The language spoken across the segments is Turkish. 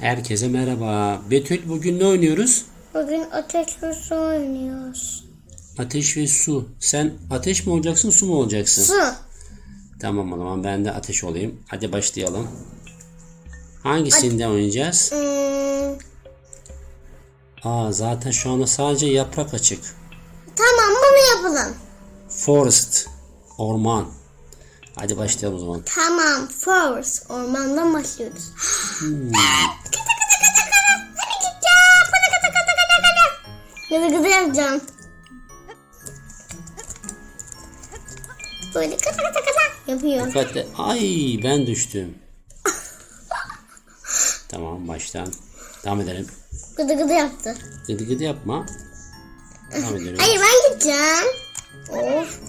Herkese merhaba. Betül bugün ne oynuyoruz? Bugün ateş ve su oynuyoruz. Ateş ve su. Sen ateş mi olacaksın su mu olacaksın? Su. Tamam o zaman ben de ateş olayım. Hadi başlayalım. Hangisinde oynayacağız? Hmm, Aa zaten şu anda sadece yaprak açık. tamam bunu yapalım. Forest. Orman. Hadi başlayalım o zaman. Tamam. Forest. Ormandan başlıyoruz. Gıdı gıdı yapacağım. Böyle kata kata kata yapıyor. Dikkatli. Ay ben düştüm. tamam baştan. Devam edelim. Gıdı gıdı yaptı. Gıdı gıdı yapma. Devam edelim. Hayır ben gideceğim. Of.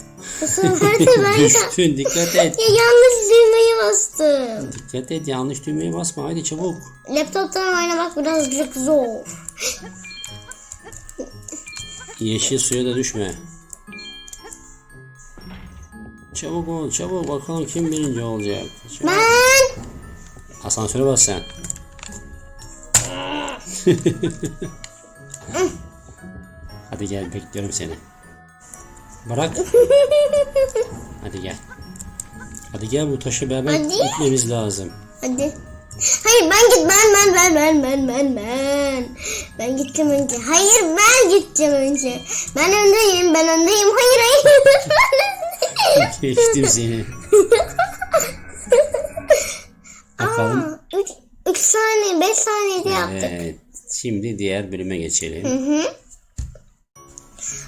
Ben Düştün dikkat et. Ya yanlış düğmeyi bastım. Dikkat et yanlış düğmeye basma hadi çabuk. Laptoptan oynamak birazcık zor. Yeşil suya da düşme. Çabuk ol çabuk bakalım kim birinci olacak. Çabuk. Ben Asansöre bas sen. Hadi gel bekliyorum seni. Bırak. Hadi gel. Hadi gel bu taşı beraber Hadi. gitmemiz lazım. hadi. Hayır ben git ben ben ben ben ben ben ben. Ben gideceğim önce. Hayır ben gideceğim önce. Ben öndeyim ben öndeyim. Hayır hayır. Geçtim seni. Bakalım. Aa, üç, üç saniye beş saniyede yaptık. Evet. Şimdi diğer bölüme geçelim.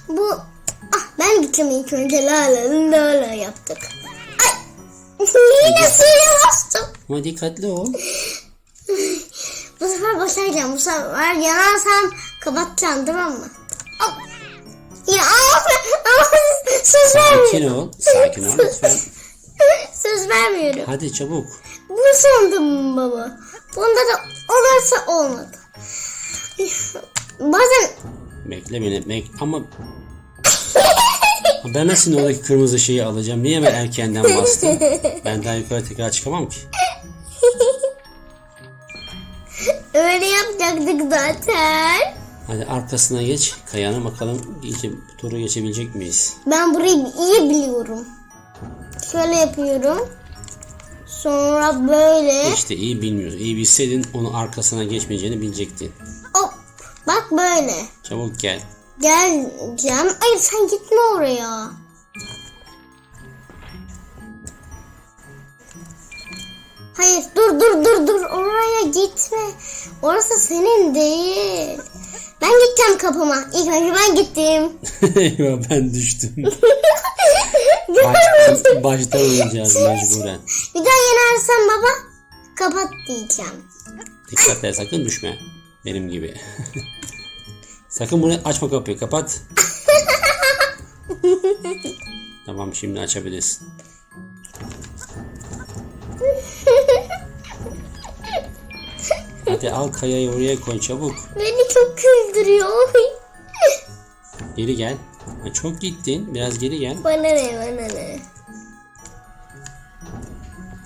Bu ah ben gideceğim ilk önce la la la la yaptık. Ay. Yine suya bastım. Ama dikkatli ol. Bu sefer başaracağım. Bu sefer yanarsam kapatacağım tamam mı? Hop. Ya ama, ama söz Sakin vermiyorum. ol. Sakin ol lütfen. Söz vermiyorum. Hadi çabuk. Bu sandım baba. Bunda da olursa olmadı. Bazen Bekle beni. Bek ama ben nasıl oradaki kırmızı şeyi alacağım? Niye ben erkenden bastım? Ben daha yukarı tekrar çıkamam ki. öyle yapacaktık zaten. Hadi arkasına geç. Kayanın bakalım geçe, turu geçebilecek miyiz? Ben burayı iyi biliyorum. Şöyle yapıyorum. Sonra böyle. İşte iyi bilmiyoruz. İyi bilseydin onu arkasına geçmeyeceğini bilecektin. Hop. Bak böyle. Çabuk gel. Geleceğim. Ay sen gitme oraya. Hayır dur dur dur dur oraya gitme. Orası senin değil. Ben gideceğim kapıma. İlk önce ben gittim. Eyvah ben düştüm. Baştan, baştan oynayacağız mecburen. Bir daha yenersen baba kapat diyeceğim. Dikkat et sakın düşme. Benim gibi. sakın bunu açma kapıyı kapat. tamam şimdi açabilirsin. Hadi al kayayı oraya koy çabuk. Beni çok güldürüyor. Geri gel. Ha, çok gittin. Biraz geri gel. bana ne bana ne.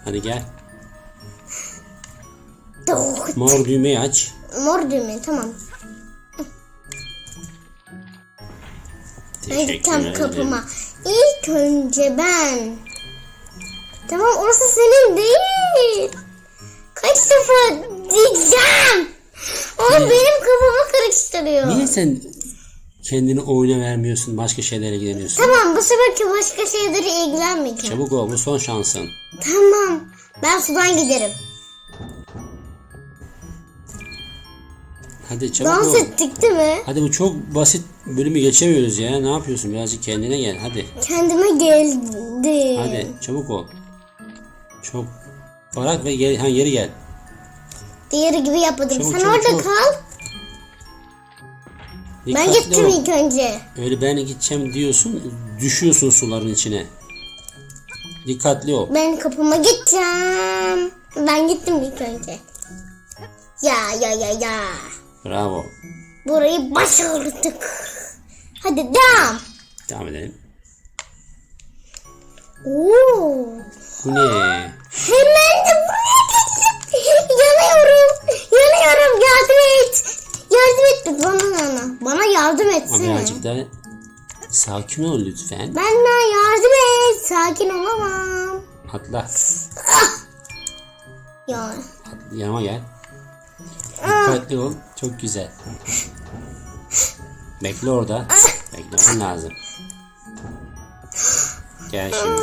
Hadi gel. Mor düğmeyi aç. Mor düğme tamam. Gideceğim ederim. kapıma. İlk önce ben. Tamam orası senin değil. Kaç defa diyeceğim. O benim kafamı karıştırıyor. Niye sen kendini oyuna vermiyorsun, başka şeylere ilgileniyorsun? Tamam bu seferki başka şeylere ilgilenmeyeceğim. Çabuk ol, bu son şansın. Tamam. Ben sudan giderim. Hadi çabuk Dans ol. ettik değil mi? Hadi bu çok basit bölümü geçemiyoruz ya. Ne yapıyorsun? Birazcık kendine gel. Hadi. Kendime geldim. Hadi çabuk ol. Çok bırak ve geri, ha, geri gel. Diğeri gibi yapmadım. Çabuk, Sen çabuk, orada çabuk. kal. Ben Dikkatli gittim ol. ilk önce. Öyle ben gideceğim diyorsun. Düşüyorsun suların içine. Dikkatli ol. Ben kapıma gideceğim. Ben gittim ilk önce. Ya ya ya ya. Bravo. Burayı başardık. Hadi devam. Devam edelim. Oo. Bu ne? Hemen de buraya geldim. Yanıyorum. Yanıyorum. Yardım et. Yardım et bana bana. Bana yardım etsene. Ama birazcık daha sakin ol lütfen. Benden yardım et. Sakin olamam. Atla. Ah. Ya. Yanıma gel. Dikkatli ol. Çok güzel. Bekle orada. Beklemen lazım. Gel şimdi.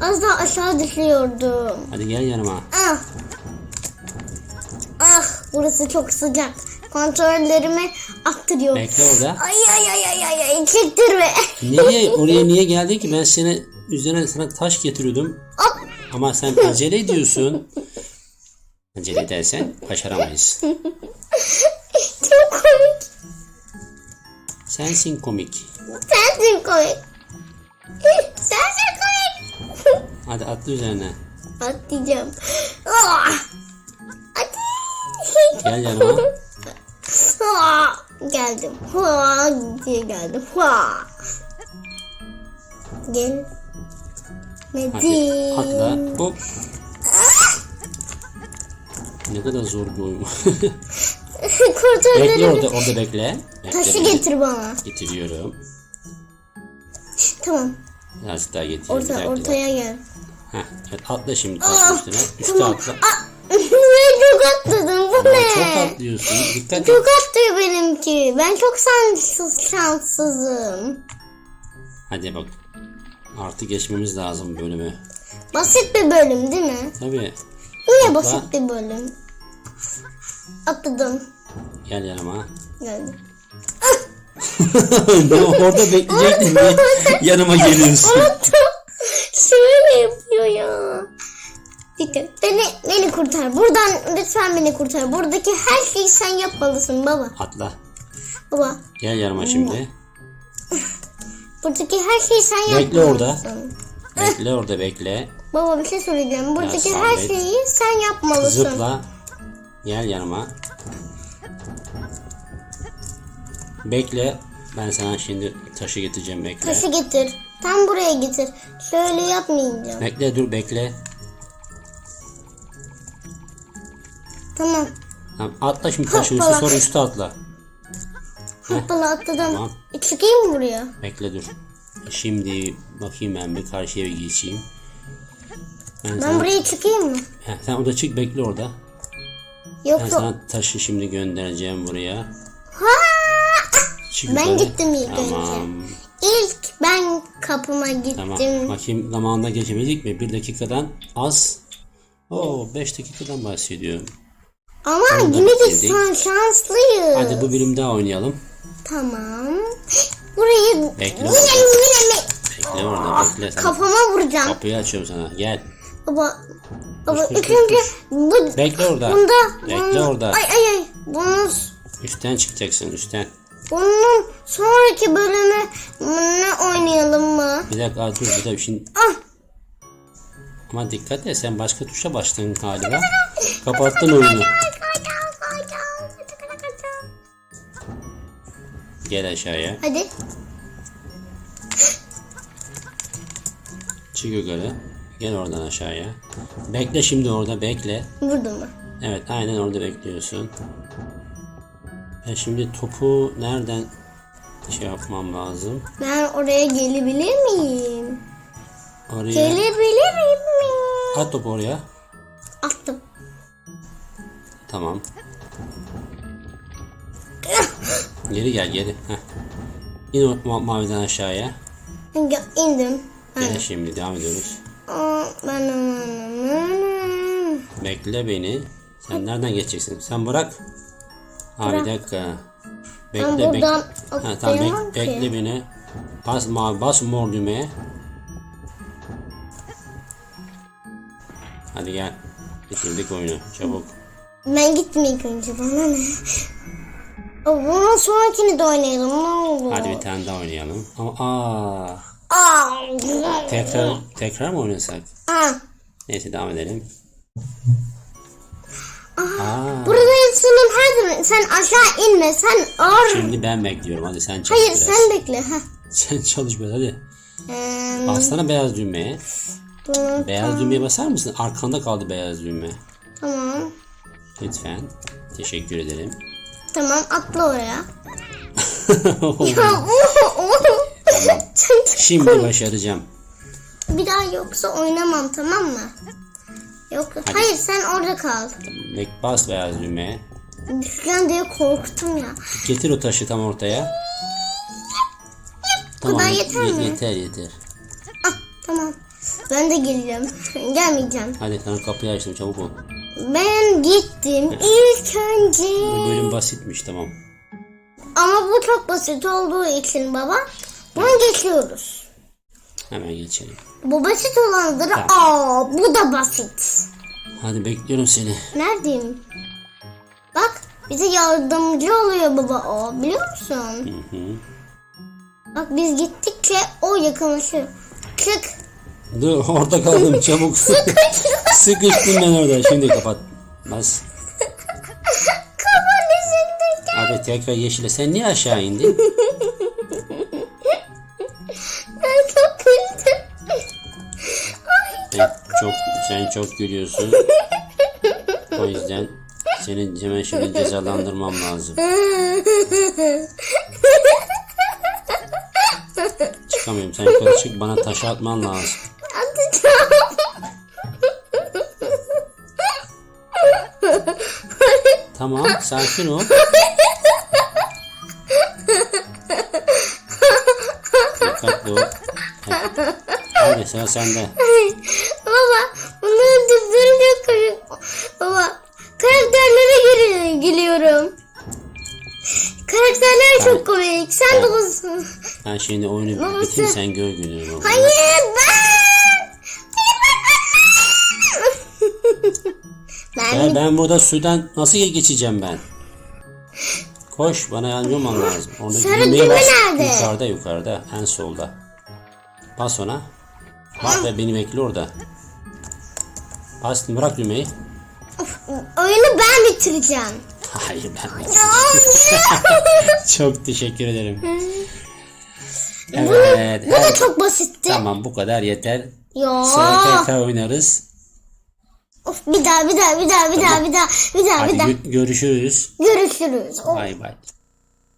Az daha aşağı düşüyordum. Hadi gel yanıma. Ah. Ah burası çok sıcak. Kontrollerimi attırıyor. Bekle orada. Ay ay ay ay ay ay çektirme. Niye oraya niye geldin ki? Ben seni üzerine sana taş getiriyordum. Hop. Ama sen acele ediyorsun. Acele edersen başaramayız. Çok komik. Sensin komik. Sensin komik. Sensin komik. Hadi atla üzerine. Atlayacağım. Ah. Hadi. Gel yanıma. Ah. Geldim. Ha diye geldim. Gel. Hadi atla. Hop. Ne kadar zor bir oyun. bekle Kurtarlarım. orada, orada bekle. bekle Taşı beni. getir bana. Getiriyorum. Tamam. Birazcık daha bir Orta, dakika. ortaya gel. Heh, evet, atla şimdi Ah, taşın üstüne. Üste tamam. atla. Ah, çok atladım. Bu Ama ne? çok atlıyorsun. Dikkat et. Çok atlıyor benimki. Ben çok şanssız, şanssızım. Hadi bak. Artık geçmemiz lazım bölümü. Basit bir bölüm değil mi? Tabii. Yine Atla. basit bir bölüm. Atladım. Gel yanıma. Geldim. ne orada bekleyecektin de yanıma geliyorsun. Unuttum. Şöyle yapıyor ya. Dikkat. Beni, beni kurtar. Buradan lütfen beni kurtar. Buradaki her şeyi sen yapmalısın baba. Atla. Baba. Gel yanıma şimdi. Buradaki her şeyi sen yapmalısın. Bekle orada. Bekle orada bekle. Baba bir şey söyleyeceğim. Buradaki Ya her sabret. şeyi sen yapmalısın. Zıpla. Gel yanıma. Bekle. Ben sana şimdi taşı getireceğim bekle. Taşı getir. Tam buraya getir. Şöyle yapmayacağım. Bekle dur bekle. Tamam. Tamam, atla şimdi taşın üstü Hoppala. sonra üstü atla. Hoppala atladım. Tamam. Çıkayım mı buraya? Bekle dur. Şimdi bakayım ben bir karşıya bir geçeyim. Ben, Ben sana, buraya çıkayım mı? Heh, sen orada çık bekle orada. Ben Yoksa... sana taşı şimdi göndereceğim buraya. Ha! Çık Ben yukarı. gittim ilk Tamam. önce. İlk ben kapıma gittim. Tamam. Bakayım zamanında geçemedik mi? Bir dakikadan az. Oo 5 dakikadan bahsediyorum. Ama yine de şanslıyız. Hadi bu bölüm daha oynayalım. Tamam. Burayı Bekle yine orada. yine mi? Bekle orada bekle. Sen Kafama vuracağım. kapıyı açıyorum sana. Gel. Baba. Baba dur. bu Bekle orada. bunda Bekle bunda- orada. Ay ay ay. Bunun Üstten çıkacaksın üstten. bunun sonraki bölümü ne oynayalım mı? Bir dakika dur bir dakika şimdi. Ah. Ama dikkat et sen başka tuşa bastın galiba. Kapattın oyunu. Gel aşağıya. Hadi. Çık yukarı. Gel oradan aşağıya. Bekle şimdi orada bekle. Vurdum mu? Evet aynen orada bekliyorsun. Ben şimdi topu nereden şey yapmam lazım? Ben oraya gelebilir miyim? Oraya Gelebilir miyim? at topu oraya. Attım. Tamam. Geri gel geri. Heh. İn o ma- maviden aşağıya. Ya, indim. Gel şimdi devam ediyoruz. Aa, ben Bekle beni. Sen nereden geçeceksin? Sen bırak. Ha bir dakika. Bekle Ben bekle. Ha, tamam bek- ki. bekle beni. Bas mavi bas mor düğmeye. Hadi gel. Bitirdik oyunu. Çabuk. Ben ilk önce bana ne? Bundan sonrakini de oynayalım ne olur. Hadi bir tane daha oynayalım. Ama aa Aa, tekrar tekrar mı oynasak? Aa, Neyse devam edelim. Aa, burada insanın her zaman sen aşağı inme sen ağır. şimdi ben bekliyorum. Hadi sen çalış Hayır biraz. sen bekle. Heh. Sen çalış biraz hadi. Ee, Bassana beyaz düğmeye. bunu- Beyaz düğmeye basar mısın? Arkanda kaldı beyaz düğme. tamam. Lütfen. Teşekkür ederim. Tamam atla oraya. Ya Çok- Şimdi başaracağım. Bir daha yoksa oynamam tamam mı? Yok hayır sen orada kal. Mek bas beyaz düğmeye. Düşeceğim diye korktum ya. Getir o taşı tam ortaya. kadar yeter ye- mi? Yeter yeter. Ah tamam. Ben de geleceğim. Gelmeyeceğim. Hadi sana kapıyı açtım çabuk ol. Ben gittim ilk önce. Bu bölüm basitmiş tamam. Ama bu çok basit olduğu için baba. Bunu geçiyoruz. Hemen geçelim. Bu basit olandır. Aa bu da basit. Hadi bekliyorum seni. Neredeyim? Bak bize yardımcı oluyor baba o biliyor musun? Hı hı. Bak biz gittikçe o yakınlaşıyor. Çık. Dur orada kaldım çabuk. Sıkıştım ben orada. Şimdi kapat. Bas. Kapanışıktık. Abi tekrar yeşile. Sen niye aşağı indin? Ben çok güldüm. Ay Sen çok, sen çok gülüyorsun. O yüzden seni hemen şimdi cezalandırmam lazım. Çıkamıyorum. Sen yukarı çık bana taş atman lazım. Tamam sakin ol. Dikkatli ol. Hadi. Hadi sıra sende. Baba bunları durdurun çok komik. Baba karakterlere gülüyorum. Karakterler çok komik. Sen de olsun. Ben şimdi oyunu Babası. bitir sen gör gününü. Hayır ben. Ya ben ben burada sudan nasıl geçeceğim ben? Koş bana yardımcı olman lazım. Orada Sarı düğmeye düğme bas. nerede? Yukarıda yukarıda en solda. Bas ona. Bak ve beni bekle orada. Bas bırak düğmeyi. oyunu ben bitireceğim. Hayır ben Çok teşekkür ederim. Evet. Bu da her- çok basitti. Tamam bu kadar yeter. Ya. Sonra tekrar oynarız. Of, bir daha bir daha bir daha bir daha bir daha bir daha Hadi bir daha. gö- görüşürüz. Görüşürüz. Of. Bay bay.